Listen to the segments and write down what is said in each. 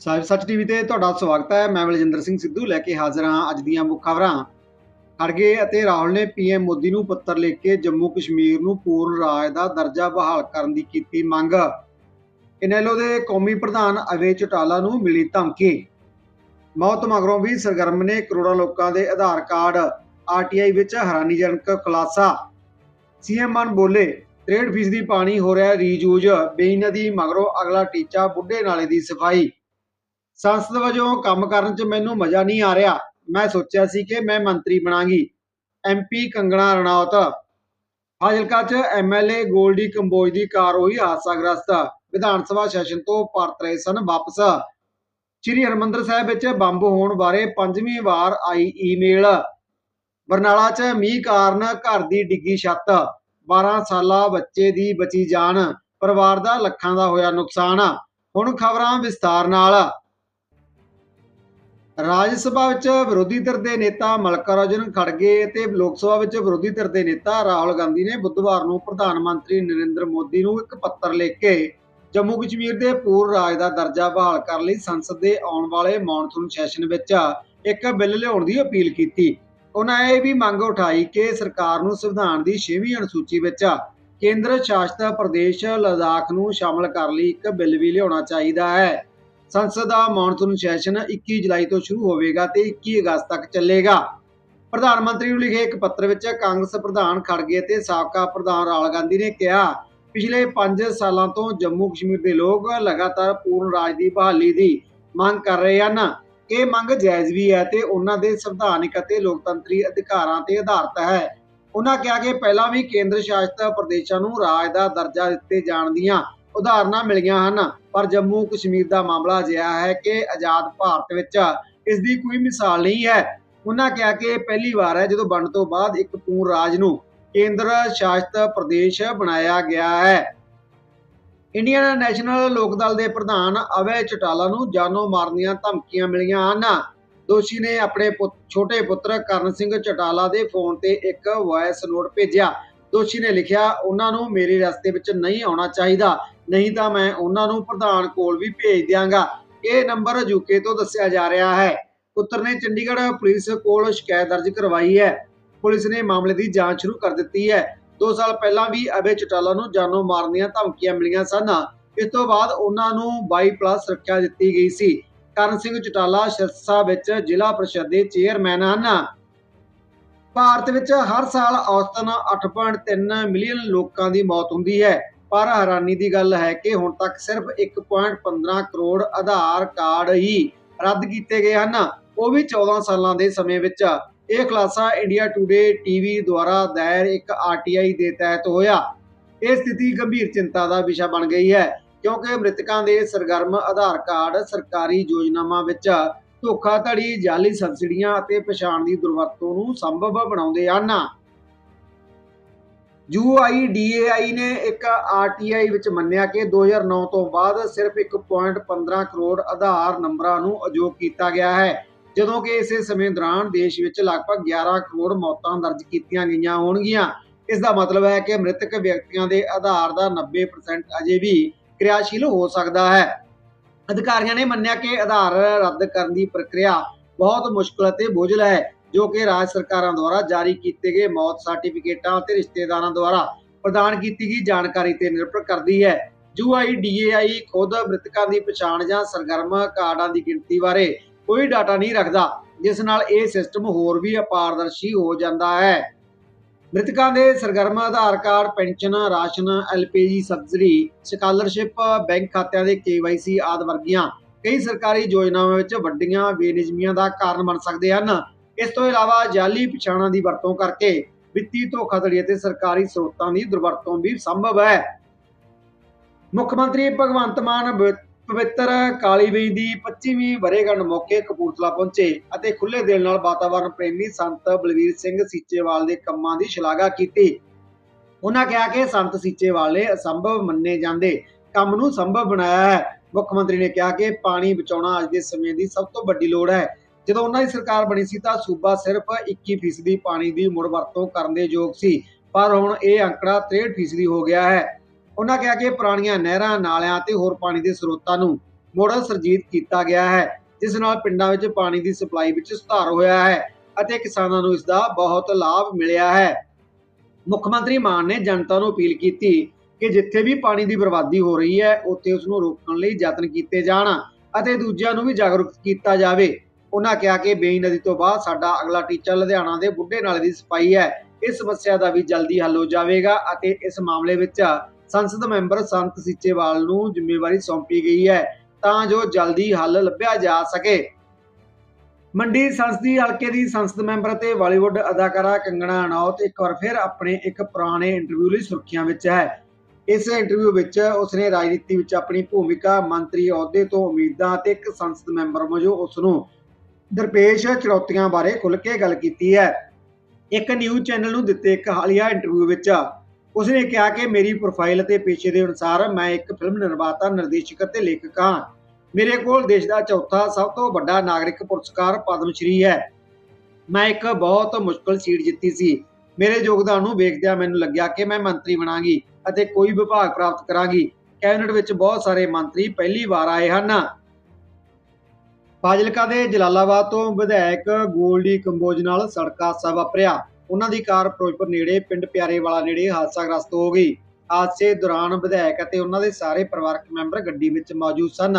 ਸਾਹਿਬ ਸੱਚ ਟੀਵੀ ਤੇ ਤੁਹਾਡਾ ਸਵਾਗਤ ਹੈ। ਮੈਂ ਬਲਜਿੰਦਰ ਸਿੰਘ ਸਿੱਧੂ ਲੈ ਕੇ ਹਾਜ਼ਰ ਹਾਂ ਅੱਜ ਦੀਆਂ ਮੁੱਖ ਖਬਰਾਂ। ਖੜਗੇ ਅਤੇ ਰਾਹੁਲ ਨੇ ਪੀਐਮ ਮੋਦੀ ਨੂੰ ਪੱਤਰ ਲਿਖ ਕੇ ਜੰਮੂ ਕਸ਼ਮੀਰ ਨੂੰ ਪੂਰਨ ਰਾਜ ਦਾ ਦਰਜਾ ਬਹਾਲ ਕਰਨ ਦੀ ਕੀਤੀ ਮੰਗ। ਇਨੈਲੋ ਦੇ ਕੌਮੀ ਪ੍ਰਧਾਨ ਅਵੇ ਚਟਾਲਾ ਨੂੰ ਮਿਲੀ ਧਮਕੀ। ਮੌਤ ਮਗਰੋਂ ਵੀ ਸਰਗਰਮ ਨੇ ਕਰੋੜਾਂ ਲੋਕਾਂ ਦੇ ਆਧਾਰ ਕਾਰਡ ਆਰਟੀਆਈ ਵਿੱਚ ਹੈਰਾਨੀਜਨਕ ਖੁਲਾਸਾ। ਸੀਐਮ ਮਨ ਬੋਲੇ 63% ਪਾਣੀ ਹੋ ਰਿਹਾ ਰੀਯੂਜ਼ ਬੇਈ ਨਦੀ ਮਗਰੋਂ ਅਗਲਾ ਟੀਚਾ ਬੁੱਢੇ ਨਾਲੇ ਦੀ ਸਫ਼ਾਈ। ਸੰਸਦ ਵਜੋਂ ਕੰਮ ਕਰਨ 'ਚ ਮੈਨੂੰ ਮਜ਼ਾ ਨਹੀਂ ਆ ਰਿਹਾ। ਮੈਂ ਸੋਚਿਆ ਸੀ ਕਿ ਮੈਂ ਮੰਤਰੀ ਬਣਾਂਗੀ। ਐਮਪੀ ਕੰਗਣਾ ਰਣੌਤ। ਫਾਜ਼ਿਲਕਾ 'ਚ ਐਮਐਲਏ ਗੋਲਡੀ ਕੰਬੋਜ ਦੀ ਕਾਰ ਹੋਈ ਹਾਦਸਾਗ੍ਰਸਤ। ਵਿਧਾਨ ਸਭਾ ਸੈਸ਼ਨ ਤੋਂ ਪਰਤ ਰਹੇ ਸਨ ਵਾਪਸ। ਸ੍ਰੀ ਹਰਮੰਦਰ ਸਾਹਿਬ ਵਿੱਚ ਬੰਬ ਹੋਣ ਬਾਰੇ ਪੰਜਵੀਂ ਵਾਰ ਆਈ ਈਮੇਲ। ਬਰਨਾਲਾ 'ਚ ਮੀਂਹ ਕਾਰਨ ਘਰ ਦੀ ਡਿੱਗੀ ਛੱਤ। 12 ਸਾਲਾ ਬੱਚੇ ਦੀ ਬਚੀ ਜਾਨ। ਪਰਿਵਾਰ ਦਾ ਲੱਖਾਂ ਦਾ ਹੋਇਆ ਨੁਕਸਾਨ। ਹੁਣ ਖਬਰਾਂ ਵਿਸਤਾਰ ਨਾਲ। ਰਾਜ ਸਭਾ ਵਿੱਚ ਵਿਰੋਧੀ ਧਿਰ ਦੇ ਨੇਤਾ ਮਲਕਾਰਾਜਨ ਖੜਗੇ ਅਤੇ ਲੋਕ ਸਭਾ ਵਿੱਚ ਵਿਰੋਧੀ ਧਿਰ ਦੇ ਨੇਤਾ ਰਾਹੁਲ ਗਾਂਧੀ ਨੇ ਬੁੱਧਵਾਰ ਨੂੰ ਪ੍ਰਧਾਨ ਮੰਤਰੀ ਨਰਿੰਦਰ ਮੋਦੀ ਨੂੰ ਇੱਕ ਪੱਤਰ ਲਿਖ ਕੇ ਜੰਮੂ ਕਸ਼ਮੀਰ ਦੇ ਪੂਰ ਰਾਜ ਦਾ ਦਰਜਾ ਬਹਾਲ ਕਰਨ ਲਈ ਸੰਸਦ ਦੇ ਆਉਣ ਵਾਲੇ ਮੌਨਸੂਨ ਸੈਸ਼ਨ ਵਿੱਚ ਇੱਕ ਬਿੱਲ ਲਿਆਉਣ ਦੀ ਅਪੀਲ ਕੀਤੀ। ਉਹਨਾਂ ਇਹ ਵੀ ਮੰਗ ਉਠਾਈ ਕਿ ਸਰਕਾਰ ਨੂੰ ਸੰਵਿਧਾਨ ਦੀ 6ਵੀਂ ਅਨੁਸੂਚੀ ਵਿੱਚ ਕੇਂਦਰ ਸ਼ਾਸਿਤ ਪ੍ਰਦੇਸ਼ ਲਦਾਖ ਨੂੰ ਸ਼ਾਮਲ ਕਰਨ ਲਈ ਇੱਕ ਬਿੱਲ ਵੀ ਲਿਆਉਣਾ ਚਾਹੀਦਾ ਹੈ। ਸੰਸਦ ਦਾ ਮੌਨਸੂਨ ਸੈਸ਼ਨ 21 ਜੁਲਾਈ ਤੋਂ ਸ਼ੁਰੂ ਹੋਵੇਗਾ ਤੇ 21 ਅਗਸਤ ਤੱਕ ਚੱਲੇਗਾ। ਪ੍ਰਧਾਨ ਮੰਤਰੀ ਨੂੰ ਲਿਖੇ ਇੱਕ ਪੱਤਰ ਵਿੱਚ ਕਾਂਗਰਸ ਪ੍ਰਧਾਨ ਖੜਗੇ ਤੇ ਸਾਬਕਾ ਪ੍ਰਧਾਨ ਰਾਹੁਲ ਗਾਂਧੀ ਨੇ ਕਿਹਾ, ਪਿਛਲੇ 5 ਸਾਲਾਂ ਤੋਂ ਜੰਮੂ ਕਸ਼ਮੀਰ ਦੇ ਲੋਕ ਲਗਾਤਾਰ ਪੂਰਨ ਰਾਜ ਦੀ ਬਹਾਲੀ ਦੀ ਮੰਗ ਕਰ ਰਹੇ ਹਨ। ਇਹ ਮੰਗ ਜਾਇਜ਼ ਵੀ ਹੈ ਤੇ ਉਹਨਾਂ ਦੇ ਸੰਵਿਧਾਨਿਕ ਅਤੇ ਲੋਕਤੰਤਰੀ ਅਧਿਕਾਰਾਂ ਤੇ ਆਧਾਰਿਤ ਹੈ। ਉਹਨਾਂ ਕਿਹਾ ਕਿ ਪਹਿਲਾਂ ਵੀ ਕੇਂਦਰ ਸ਼ਾਸਿਤ ਪ੍ਰਦੇਸ਼ਾਂ ਨੂੰ ਰਾਜ ਦਾ ਦਰਜਾ ਦਿੱਤੇ ਜਾਣ ਦੀਆਂ ਉਦਾਹਰਨਾਂ ਮਿਲੀਆਂ ਹਨ, ਪਰ ਜੰਮੂ ਕਸ਼ਮੀਰ ਦਾ ਮਾਮਲਾ ਅਜਿਹਾ ਹੈ ਕਿ ਆਜ਼ਾਦ ਭਾਰਤ ਵਿੱਚ ਇਸ ਦੀ ਕੋਈ ਮਿਸਾਲ ਨਹੀਂ ਹੈ। ਉਹਨਾਂ ਕਿਹਾ ਕਿ ਪਹਿਲੀ ਵਾਰ ਹੈ ਜਦੋਂ ਵੰਡ ਤੋਂ ਬਾਅਦ ਇੱਕ ਪੂਰਨ ਰਾਜ ਨੂੰ ਕੇਂਦਰ ਸ਼ਾਸਿਤ ਪ੍ਰਦੇਸ਼ ਬਣਾਇਆ ਗਿਆ ਹੈ। ਇੰਡੀਅਨ ਨੈਸ਼ਨਲ ਲੋਕ ਦਲ ਦੇ ਪ੍ਰਧਾਨ ਅਵੈ ਚਟਾਲਾ ਨੂੰ ਜਾਨੋਂ ਮਾਰਨ ਦੀਆਂ ਧਮਕੀਆਂ ਮਿਲੀਆਂ ਹਨ। ਦੋਸ਼ੀ ਨੇ ਆਪਣੇ ਪੁੱਤ- ਛੋਟੇ ਪੁੱਤਰ ਕਰਨ ਸਿੰਘ ਚਟਾਲਾ ਦੇ ਫੋਨ ਤੇ ਇੱਕ ਵਾਇਸ ਨੋਟ ਭੇਜਿਆ। ਦੋਸ਼ੀ ਨੇ ਲਿਖਿਆ, ਉਹਨਾਂ ਨੂੰ ਮੇਰੇ ਰਸਤੇ ਵਿੱਚ ਨਹੀਂ ਆਉਣਾ ਚਾਹੀਦਾ। ਨਹੀਂ ਤਾਂ ਮੈਂ ਉਹਨਾਂ ਨੂੰ ਪ੍ਰਧਾਨ ਕੋਲ ਵੀ ਭੇਜ ਦਿਆਂਗਾ। ਇਹ ਨੰਬਰ ਯੂਕੇ ਤੋਂ ਦੱਸਿਆ ਜਾ ਰਿਹਾ ਹੈ। ਪੁੱਤਰ ਨੇ ਚੰਡੀਗੜ੍ਹ ਪੁਲਿਸ ਕੋਲ ਸ਼ਿਕਾਇਤ ਦਰਜ ਕਰਵਾਈ ਹੈ। ਪੁਲਿਸ ਨੇ ਮਾਮਲੇ ਦੀ ਜਾਂਚ ਸ਼ੁਰੂ ਕਰ ਦਿੱਤੀ ਹੈ। 2 ਸਾਲ ਪਹਿਲਾਂ ਵੀ ਅਬੇ ਚਟਾਲਾ ਨੂੰ ਜਾਨੋਂ ਮਾਰਨ ਦੀਆਂ ਧਮਕੀਆਂ ਮਿਲੀਆਂ ਸਨ। ਇਸ ਤੋਂ ਬਾਅਦ ਉਹਨਾਂ ਨੂੰ 22 ਪਲੱਸ ਸੁਰੱਖਿਆ ਦਿੱਤੀ ਗਈ ਸੀ। ਕਰਨ ਸਿੰਘ ਚਟਾਲਾ ਸਿਰਸਾ ਵਿੱਚ ਜ਼ਿਲ੍ਹਾ ਪ੍ਰੀਸ਼ਦ ਦੇ ਚੇਅਰਮੈਨ ਹਨ। ਭਾਰਤ ਵਿੱਚ ਹਰ ਸਾਲ ਔਸਤਨ 8.3 ਮਿਲੀਅਨ ਲੋਕਾਂ ਦੀ ਮੌਤ ਹੁੰਦੀ ਹੈ। ਪਰ ਹੈਰਾਨੀ ਦੀ ਗੱਲ ਹੈ ਕਿ ਹੁਣ ਤੱਕ ਸਿਰਫ 1.15 ਕਰੋੜ ਆਧਾਰ ਕਾਰਡ ਹੀ ਰੱਦ ਕੀਤੇ ਗਏ ਹਨ। ਉਹ ਵੀ 14 ਸਾਲਾਂ ਦੇ ਸਮੇਂ ਵਿੱਚ। ਇਹ ਖੁਲਾਸਾ ਇੰਡੀਆ ਟੂਡੇ ਟੀਵੀ ਦੁਆਰਾ ਦਾਇਰ ਇੱਕ ਆਰਟੀਆਈ ਦੇ ਤਹਿਤ ਹੋਇਆ। ਇਹ ਸਥਿਤੀ ਗੰਭੀਰ ਚਿੰਤਾ ਦਾ ਵਿਸ਼ਾ ਬਣ ਗਈ ਹੈ, ਕਿਉਂਕਿ ਮ੍ਰਿਤਕਾਂ ਦੇ ਸਰਗਰਮ ਆਧਾਰ ਕਾਰਡ ਸਰਕਾਰੀ ਯੋਜਨਾਵਾਂ ਵਿੱਚ ਧੋਖਾਧੜੀ ਜਾਲੀ ਸਬਸਿਡੀਆਂ ਅਤੇ ਪਛਾਣ ਦੀ ਦੁਰਵਰਤੋਂ ਨੂੰ ਸੰਭਵ ਬਣਾਉਂਦੇ ਹਨ। UIDAI ਨੇ ਇੱਕ RTI ਵਿੱਚ ਮੰਨਿਆ ਕਿ 2009 ਤੋਂ ਬਾਅਦ ਸਿਰਫ 1.15 ਕਰੋੜ ਆਧਾਰ ਨੰਬਰਾਂ ਨੂੰ ਅਯੋਗ ਕੀਤਾ ਗਿਆ ਹੈ। ਜਦੋਂ ਕਿ ਇਸੇ ਸਮੇਂ ਦੌਰਾਨ ਦੇਸ਼ ਵਿੱਚ ਲਗਭਗ 11 ਕਰੋੜ ਮੌਤਾਂ ਦਰਜ ਕੀਤੀਆਂ ਗਈਆਂ ਹੋਣਗੀਆਂ। ਇਸ ਦਾ ਮਤਲਬ ਹੈ ਕਿ ਮ੍ਰਿਤਕ ਵਿਅਕਤੀਆਂ ਦੇ ਆਧਾਰ ਦਾ 90% ਅਜੇ ਵੀ ਕਿਰਿਆਸ਼ੀਲ ਹੋ ਸਕਦਾ ਹੈ। ਅਧਿਕਾਰੀਆਂ ਨੇ ਮੰਨਿਆ ਕਿ ਆਧਾਰ ਰੱਦ ਕਰਨ ਦੀ ਪ੍ਰਕਿਰਿਆ ਬਹੁਤ ਮੁਸ਼ਕਲ ਅਤੇ ਬੋਝਲ ਹੈ। ਜੋ ਕਿ ਰਾਜ ਸਰਕਾਰਾਂ ਦੁਆਰਾ ਜਾਰੀ ਕੀਤੇ ਗਏ ਮੌਤ ਸਰਟੀਫਿਕੇਟਾਂ ਅਤੇ ਰਿਸ਼ਤੇਦਾਰਾਂ ਦੁਆਰਾ ਪ੍ਰਦਾਨ ਕੀਤੀ ਗਈ ਜਾਣਕਾਰੀ ਤੇ ਨਿਰਭਰ ਕਰਦੀ ਹੈ। UIDAI ਖੁਦ ਮ੍ਰਿਤਕਾਂ ਦੀ ਪਛਾਣ ਜਾਂ ਸਰਗਰਮ ਕਾਰਡਾਂ ਦੀ ਗਿਣਤੀ ਬਾਰੇ ਕੋਈ ਡਾਟਾ ਨਹੀਂ ਰੱਖਦਾ, ਜਿਸ ਨਾਲ ਇਹ ਸਿਸਟਮ ਹੋਰ ਵੀ ਅਪਾਰਦਰਸ਼ੀ ਹੋ ਜਾਂਦਾ ਹੈ। ਮ੍ਰਿਤਕਾਂ ਦੇ ਸਰਗਰਮ Aadhaar card, pension, ration, LPG, subsidy, scholarship, bank ਖਾਤਿਆਂ ਦੇ ਕੇਵਾਈਸੀ ਆਦਿ ਵਰਗੀਆਂ ਕਈ ਸਰਕਾਰੀ ਯੋਜਨਾਵਾਂ ਵਿੱਚ ਵੱਡੀਆਂ ਬੇਨਿਯਮੀਆਂ ਦਾ ਕਾਰਨ ਬਣ ਸਕਦੇ ਹਨ। ਇਸ ਤੋਂ ਇਲਾਵਾ ਜਾਲੀ ਪਛਾਣਾਂ ਦੀ ਵਰਤੋਂ ਕਰਕੇ ਵਿੱਤੀ ਧੋਖਾਧੜੀ ਅਤੇ ਸਰਕਾਰੀ ਸਰੋਤਾਂ ਦੀ ਦੁਰਵਰਤੋਂ ਵੀ ਸੰਭਵ ਹੈ। ਮੁੱਖ ਮੰਤਰੀ ਭਗਵੰਤ ਮਾਨ ਬ- ਪਵਿੱਤਰ ਕਾਲੀ ਬੀਜ ਦੀ 25ਵੀਂ ਵਰ੍ਹੇਗੰਢ ਮੌਕੇ ਕਪੂਰਥਲਾ ਪਹੁੰਚੇ ਅਤੇ ਖੁੱਲੇ ਦਿਲ ਨਾਲ ਵਾਤਾਵਰਣ ਪ੍ਰੇਮੀ ਸੰਤ ਬਲਵੀਰ ਸਿੰਘ ਸੀਚੇਵਾਲ ਦੇ ਕੰਮਾਂ ਦੀ ਸ਼ਲਾਘਾ ਕੀਤੀ। ਉਹਨਾਂ ਕਿਹਾ ਕਿ ਸੰਤ ਸੀਚੇਵਾਲ ਨੇ ਅਸੰਭਵ ਮੰਨੇ ਜਾਂਦੇ ਕੰਮ ਨੂੰ ਸੰਭਵ ਬਣਾਇਆ ਹੈ। ਮੁੱਖ ਮੰਤਰੀ ਨੇ ਕਿਹਾ ਕਿ ਪਾਣੀ ਬਚਾਉਣਾ ਅੱਜ ਦੇ ਸਮੇਂ ਦੀ ਸਭ ਤੋਂ ਵੱਡੀ ਲੋੜ ਹੈ। ਜਦੋਂ ਉਹਨਾਂ ਦੀ ਸਰਕਾਰ ਬਣੀ ਸੀ ਤਾਂ ਸੂਬਾ ਸਿਰਫ 21% ਪਾਣੀ ਦੀ ਮੁੜ ਵਰਤੋਂ ਕਰਨ ਦੇ ਯੋਗ ਸੀ, ਪਰ ਹੁਣ ਇਹ ਅੰਕੜਾ 63% ਹੋ ਗਿਆ ਹੈ। ਉਹਨਾਂ ਕਿਹਾ ਕਿ ਪੁਰਾਣੀਆਂ ਨਹਿਰਾਂ, ਨਾਲਿਆਂ ਅਤੇ ਹੋਰ ਪਾਣੀ ਦੇ ਸਰੋਤਾਂ ਨੂੰ ਮੁੜ ਸਰਜੀਤ ਕੀਤਾ ਗਿਆ ਹੈ, ਜਿਸ ਨਾਲ ਪਿੰਡਾਂ ਵਿੱਚ ਪਾਣੀ ਦੀ ਸਪਲਾਈ ਵਿੱਚ ਸੁਧਾਰ ਹੋਇਆ ਹੈ ਅਤੇ ਕਿਸਾਨਾਂ ਨੂੰ ਇਸ ਦਾ ਬਹੁਤ ਲਾਭ ਮਿਲਿਆ ਹੈ। ਮੁੱਖ ਮੰਤਰੀ ਮਾਨ ਨੇ ਜਨਤਾ ਨੂੰ ਅਪੀਲ ਕੀਤੀ ਕਿ ਜਿੱਥੇ ਵੀ ਪਾਣੀ ਦੀ ਬਰਬਾਦੀ ਹੋ ਰਹੀ ਹੈ, ਉੱਥੇ ਉਸ ਨੂੰ ਰੋਕਣ ਲਈ ਯਤਨ ਕੀਤੇ ਜਾਣ ਅਤੇ ਦੂਜਿਆਂ ਨੂੰ ਵੀ ਜਾਗਰੂਕ ਕੀਤਾ ਜਾਵੇ। ਉਹਨਾਂ ਕਿਹਾ ਕਿ ਬੇਈ ਨਦੀ ਤੋਂ ਬਾਅਦ ਸਾਡਾ ਅਗਲਾ ਟੀਚਾ ਲੁਧਿਆਣਾ ਦੇ ਬੁੱਢੇ ਨਾਲੇ ਦੀ ਸਫ਼ਾਈ ਹੈ। ਇਸ ਸਮੱਸਿਆ ਦਾ ਵੀ ਜਲਦੀ ਹੱਲ ਹੋ ਜਾਵੇਗਾ ਅਤੇ ਇਸ ਮਾਮਲੇ ਵਿੱਚ ਸੰਸਦ ਮੈਂਬਰ ਸੰਤ ਸੀਚੇਵਾਲ ਨੂੰ ਜ਼ਿੰਮੇਵਾਰੀ ਸੌਂਪੀ ਗਈ ਹੈ ਤਾਂ ਜੋ ਜਲਦੀ ਹੱਲ ਲੱਭਿਆ ਜਾ ਸਕੇ। ਮੰਡੀ ਸੰਸਦੀ ਹਲਕੇ ਦੀ ਸੰਸਦ ਮੈਂਬਰ ਅਤੇ ਬਾਲੀਵੁੱਡ ਅਦਾਕਾਰਾ ਕੰਗਣਾ ਅਨੌਤ ਇੱਕ ਵਾਰ ਫਿਰ ਆਪਣੇ ਇੱਕ ਪੁਰਾਣੇ ਇੰਟਰਵਿਊ ਲਈ ਸੁਰਖੀਆਂ ਵਿੱਚ ਹੈ। ਇਸ ਇੰਟਰਵਿਊ ਵਿੱਚ ਉਸਨੇ ਰਾਜਨੀਤੀ ਵਿੱਚ ਆਪਣੀ ਭੂਮਿਕਾ ਮੰਤਰੀ ਅਹੁਦੇ ਤੋਂ ਉਮੀਦਾਂ ਅਤੇ ਇੱਕ ਸੰਸਦ ਮੈਂਬਰ ਵਜੋਂ ਉਸ ਨੂੰ ਦਰਪੇਸ਼ ਚੁਣੌਤੀਆਂ ਬਾਰੇ ਖੁੱਲ੍ਹ ਕੇ ਗੱਲ ਕੀਤੀ ਹੈ। ਇੱਕ ਨਿਊਜ਼ ਚੈਨਲ ਨੂੰ ਦਿੱਤੇ ਇੱਕ ਹਾਲੀਆ ਇੰਟਰਵਿਊ ਵਿੱਚ, ਉਸਨੇ ਕਿਹਾ ਕਿ ਮੇਰੀ ਪ੍ਰੋਫਾਈਲ ਅਤੇ ਪੇਸ਼ੇ ਦੇ ਅਨੁਸਾਰ ਮੈਂ ਇੱਕ ਫਿਲਮ ਨਿਰਮਾਤਾ, ਨਿਰਦੇਸ਼ਕ ਅਤੇ ਲੇਖਕ ਹਾਂ। ਮੇਰੇ ਕੋਲ ਦੇਸ਼ ਦਾ ਚੌਥਾ ਸਭ ਤੋਂ ਵੱਡਾ ਨਾਗਰਿਕ ਪੁਰਸਕਾਰ ਪਦਮ ਸ਼੍ਰੀ ਹੈ। ਮੈਂ ਇੱਕ ਬਹੁਤ ਮੁਸ਼ਕਲ ਸੀਟ ਜਿੱਤੀ ਸੀ। ਮੇਰੇ ਯੋਗਦਾਨ ਨੂੰ ਵੇਖਦਿਆਂ ਮੈਨੂੰ ਲੱਗਿਆ ਕਿ ਮੈਂ ਮੰਤਰੀ ਬਣਾਂਗੀ ਅਤੇ ਕੋਈ ਵਿਭਾਗ ਪ੍ਰਾਪਤ ਕਰਾਂਗੀ। ਕੈਬਨਿਟ ਵਿੱਚ ਬਹੁਤ ਸਾਰੇ ਮੰਤਰੀ ਪਹਿਲੀ ਵਾਰ ਆਏ ਹਨ। ਫਾਜ਼ਿਲਕਾ ਦੇ ਜਲਾਲਾਬਾਦ ਤੋਂ ਵਿਧਾਇਕ ਗੋਲਡੀ ਕੰਬੋਜ ਨਾਲ ਸੜਕ ਹਾਦਸਾ ਵਾਪਰਿਆ। ਉਹਨਾਂ ਦੀ ਕਾਰ ਫਿਰੋਜ਼ਪੁਰ ਨੇੜੇ, ਪਿੰਡ ਪਿਆਰੇਵਾਲਾ ਨੇੜੇ ਹਾਦਸਾਗ੍ਰਸਤ ਹੋ ਗਈ। ਹਾਦਸੇ ਦੌਰਾਨ ਵਿਧਾਇਕ ਅਤੇ ਉਹਨਾਂ ਦੇ ਸਾਰੇ ਪਰਿਵਾਰਕ ਮੈਂਬਰ ਗੱਡੀ ਵਿੱਚ ਮੌਜੂਦ ਸਨ।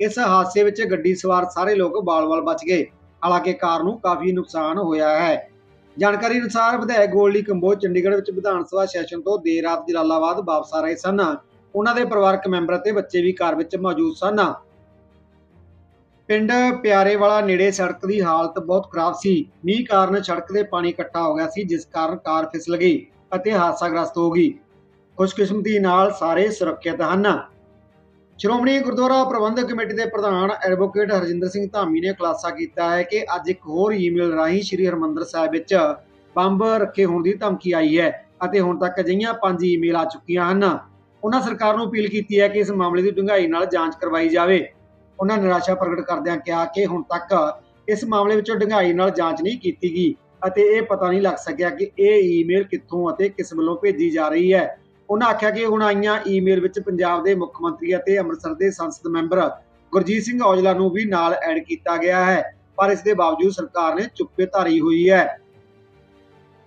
ਇਸ ਹਾਦਸੇ ਵਿੱਚ ਗੱਡੀ ਸਵਾਰ ਸਾਰੇ ਲੋਕ ਬਾਲ-ਬਾਲ ਬਚ ਗਏ। ਹਾਲਾਂਕਿ ਕਾਰ ਨੂੰ ਕਾਫੀ ਨੁਕਸਾਨ ਹੋਇਆ ਹੈ। ਜਾਣਕਾਰੀ ਅਨੁਸਾਰ ਵਿਧਾਇਕ ਗੋਲਡੀ ਕੰਬੋਜ ਚੰਡੀਗੜ੍ਹ ਵਿੱਚ ਵਿਧਾਨ ਸਭਾ ਸੈਸ਼ਨ ਤੋਂ ਦੇਰ ਰਾਤ ਜਲਾਲਾਬਾਦ ਵਾਪਸ ਆ ਰਹੇ ਸਨ। ਉਹਨਾਂ ਦੇ ਪਰਿਵਾਰਕ ਮੈਂਬਰ ਅਤੇ ਬੱਚੇ ਵੀ ਕਾਰ ਵਿੱਚ ਮੌਜੂਦ ਸਨ। ਪਿੰਡ ਪਿਆਰੇਵਾਲਾ ਨੇੜੇ ਸੜਕ ਦੀ ਹਾਲਤ ਬਹੁਤ ਖਰਾਬ ਸੀ। ਮੀਂਹ ਕਾਰਨ ਸੜਕ ਦੇ ਪਾਣੀ ਇਕੱਠਾ ਹੋ ਗਿਆ ਸੀ, ਜਿਸ ਕਾਰਨ ਕਾਰ ਫਿਸਲ ਗਈ ਅਤੇ ਹਾਦਸਾਗ੍ਰਸਤ ਹੋ ਗਈ। ਖੁਸ਼ਕਿਸਮਤੀ ਨਾਲ ਸਾਰੇ ਸੁਰੱਖਿਅਤ ਹਨ। ਸ਼੍ਰੋਮਣੀ ਗੁਰਦੁਆਰਾ ਪ੍ਰਬੰਧਕ ਕਮੇਟੀ ਦੇ ਪ੍ਰਧਾਨ ਐਡਵੋਕੇਟ ਹਰਜਿੰਦਰ ਸਿੰਘ ਧਾਮੀ ਨੇ ਖੁਲਾਸਾ ਕੀਤਾ ਹੈ ਕਿ ਅੱਜ ਇੱਕ ਹੋਰ ਈਮੇਲ ਰਾਹੀਂ ਸ੍ਰੀ ਹਰਮੰਦਰ ਸਾਹਿਬ ਵਿੱਚ ਬੰਬ ਰੱਖੇ ਹੋਣ ਦੀ ਧਮਕੀ ਆਈ ਹੈ ਅਤੇ ਹੁਣ ਤੱਕ ਅਜਿਹੀਆਂ ਪੰਜ ਈਮੇਲ ਆ ਚੁੱਕੀਆਂ ਹਨ। ਉਹਨਾਂ ਸਰਕਾਰ ਨੂੰ ਅਪੀਲ ਕੀਤੀ ਹੈ ਕਿ ਇਸ ਮਾਮਲੇ ਦੀ ਡੂੰਘਾਈ ਨਾਲ ਜਾਂਚ ਕਰਵਾਈ ਜਾਵੇ। ਉਹਨਾਂ ਨਿਰਾਸ਼ਾ ਪ੍ਰਗਟ ਕਰਦਿਆਂ ਕਿਹਾ ਕਿ ਹੁਣ ਤੱਕ ਇਸ ਮਾਮਲੇ ਵਿੱਚ ਡੂੰਘਾਈ ਨਾਲ ਜਾਂਚ ਨਹੀਂ ਕੀਤੀ ਗਈ ਅਤੇ ਇਹ ਪਤਾ ਨਹੀਂ ਲੱਗ ਸਕਿਆ ਕਿ ਇਹ ਈਮੇਲ ਕਿੱਥੋਂ ਅਤੇ ਕਿਸ ਵੱਲੋਂ ਭੇਜੀ ਜਾ ਰਹੀ ਹੈ। ਉਹਨਾਂ ਆਖਿਆ ਕਿ ਹੁਣ ਆਈਆਂ ਈਮੇਲ ਵਿੱਚ ਪੰਜਾਬ ਦੇ ਮੁੱਖ ਮੰਤਰੀ ਅਤੇ ਅੰਮ੍ਰਿਤਸਰ ਦੇ ਸੰਸਦ ਮੈਂਬਰ ਗੁਰਜੀਤ ਸਿੰਘ ਔਜਲਾ ਨੂੰ ਵੀ ਨਾਲ ਐਡ ਕੀਤਾ ਗਿਆ ਹੈ, ਪਰ ਇਸ ਦੇ ਬਾਵਜੂਦ ਸਰਕਾਰ ਨੇ ਚੁੱਪੇ ਧਾਰੀ ਹੋਈ ਹੈ।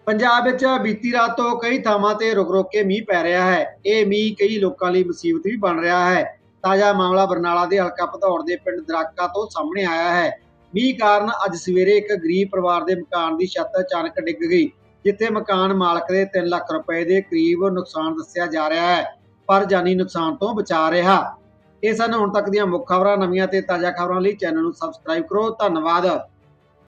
ਪੰਜਾਬ ਵਿੱਚ ਬੀਤੀ ਰਾਤ ਤੋਂ ਕਈ ਥਾਵਾਂ ਤੇ ਰੁਕ-ਰੁਕ ਕੇ ਮੀਂਹ ਪੈ ਰਿਹਾ ਹੈ। ਇਹ ਮੀਂਹ ਕਈ ਲੋਕਾਂ ਲਈ ਮੁਸੀਬਤ ਵੀ ਬਣ ਰਿਹਾ ਹੈ। ਤਾਜ਼ਾ ਮਾਮਲਾ ਬਰਨਾਲਾ ਦੇ ਹਲਕਾ ਭਦੌੜ ਦੇ ਪਿੰਡ ਦਰਾਕਾ ਤੋਂ ਸਾਹਮਣੇ ਆਇਆ ਹੈ। ਮੀਂਹ ਕਾਰਨ ਅੱਜ ਸਵੇਰੇ ਇੱਕ ਗਰੀਬ ਪਰਿਵਾਰ ਦੇ ਮਕਾਨ ਦੀ ਛੱਤ ਅਚਾਨਕ ਡਿੱਗ ਗਈ, ਜਿੱਥੇ ਮਕਾਨ ਮਾਲਕ ਦੇ 3 ਲੱਖ ਰੁਪਏ ਦੇ ਕਰੀਬ ਨੁਕਸਾਨ ਦੱਸਿਆ ਜਾ ਰਿਹਾ ਹੈ, ਪਰ ਜਾਨੀ ਨੁਕਸਾਨ ਤੋਂ ਬਚਾ ਰਿਹਾ। ਇਹ ਸਨ ਹੁਣ ਤੱਕ ਦੀਆਂ ਮੁੱਖ ਖਬਰਾਂ। ਨਵੀਆਂ ਤੇ ਤਾਜ਼ਾ ਖਬਰਾਂ ਲਈ ਚੈਨਲ ਨੂੰ ਸਬਸਕ੍ਰਾਈਬ ਕਰੋ। ਧੰਨਵਾਦ।